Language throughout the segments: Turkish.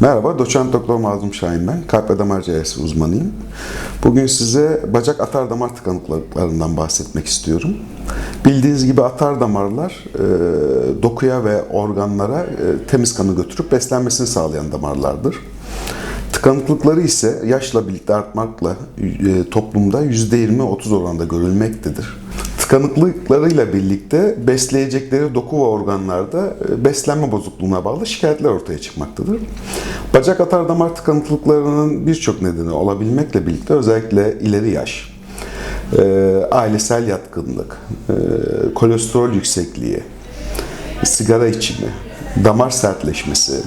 Merhaba, doçent doktor Mazlum Şahin ben. Kalp ve damar cerrahisi uzmanıyım. Bugün size bacak atar damar tıkanıklıklarından bahsetmek istiyorum. Bildiğiniz gibi atar damarlar e, dokuya ve organlara e, temiz kanı götürüp beslenmesini sağlayan damarlardır. Tıkanıklıkları ise yaşla birlikte artmakla e, toplumda %20-30 oranında görülmektedir. Tıkanıklıklarıyla birlikte besleyecekleri doku ve organlarda e, beslenme bozukluğuna bağlı şikayetler ortaya çıkmaktadır. Bacak atar damar tıkanıklıklarının birçok nedeni olabilmekle birlikte özellikle ileri yaş, e, ailesel yatkınlık, e, kolesterol yüksekliği, sigara içimi, damar sertleşmesi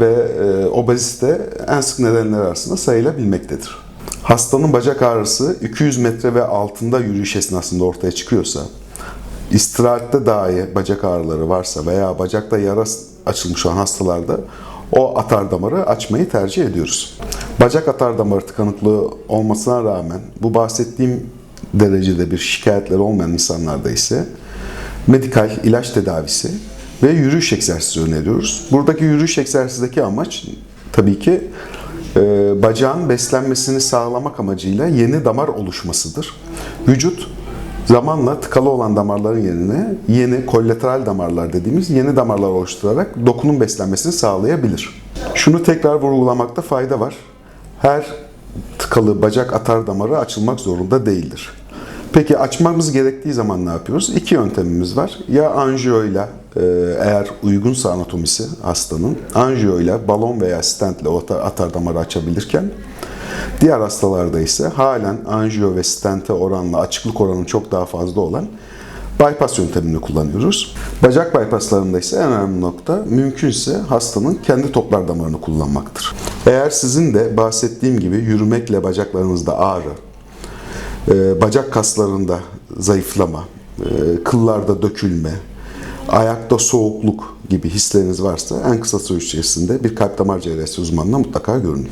ve obezite en sık nedenler arasında sayılabilmektedir. Hastanın bacak ağrısı 200 metre ve altında yürüyüş esnasında ortaya çıkıyorsa, istirahatte dahi bacak ağrıları varsa veya bacakta yara açılmış olan hastalarda o atar damarı açmayı tercih ediyoruz. Bacak atar damarı tıkanıklığı olmasına rağmen bu bahsettiğim derecede bir şikayetleri olmayan insanlarda ise medikal ilaç tedavisi ve yürüyüş egzersizi öneriyoruz. Buradaki yürüyüş egzersizindeki amaç tabii ki bacağın beslenmesini sağlamak amacıyla yeni damar oluşmasıdır. Vücut zamanla tıkalı olan damarların yerine yeni kolateral damarlar dediğimiz yeni damarlar oluşturarak dokunun beslenmesini sağlayabilir. Şunu tekrar vurgulamakta fayda var. Her tıkalı bacak atar damarı açılmak zorunda değildir. Peki açmamız gerektiği zaman ne yapıyoruz? İki yöntemimiz var. Ya anjiyoyla e, eğer uygunsa anatomisi hastanın anjiyoyla balon veya stentle atar, damarı açabilirken diğer hastalarda ise halen anjiyo ve stente oranla açıklık oranı çok daha fazla olan bypass yöntemini kullanıyoruz. Bacak bypasslarında ise en önemli nokta mümkünse hastanın kendi toplar damarını kullanmaktır. Eğer sizin de bahsettiğim gibi yürümekle bacaklarınızda ağrı, bacak kaslarında zayıflama, e, kıllarda dökülme, ayakta soğukluk gibi hisleriniz varsa en kısa süre içerisinde bir kalp damar cerrahisi uzmanına mutlaka görünün.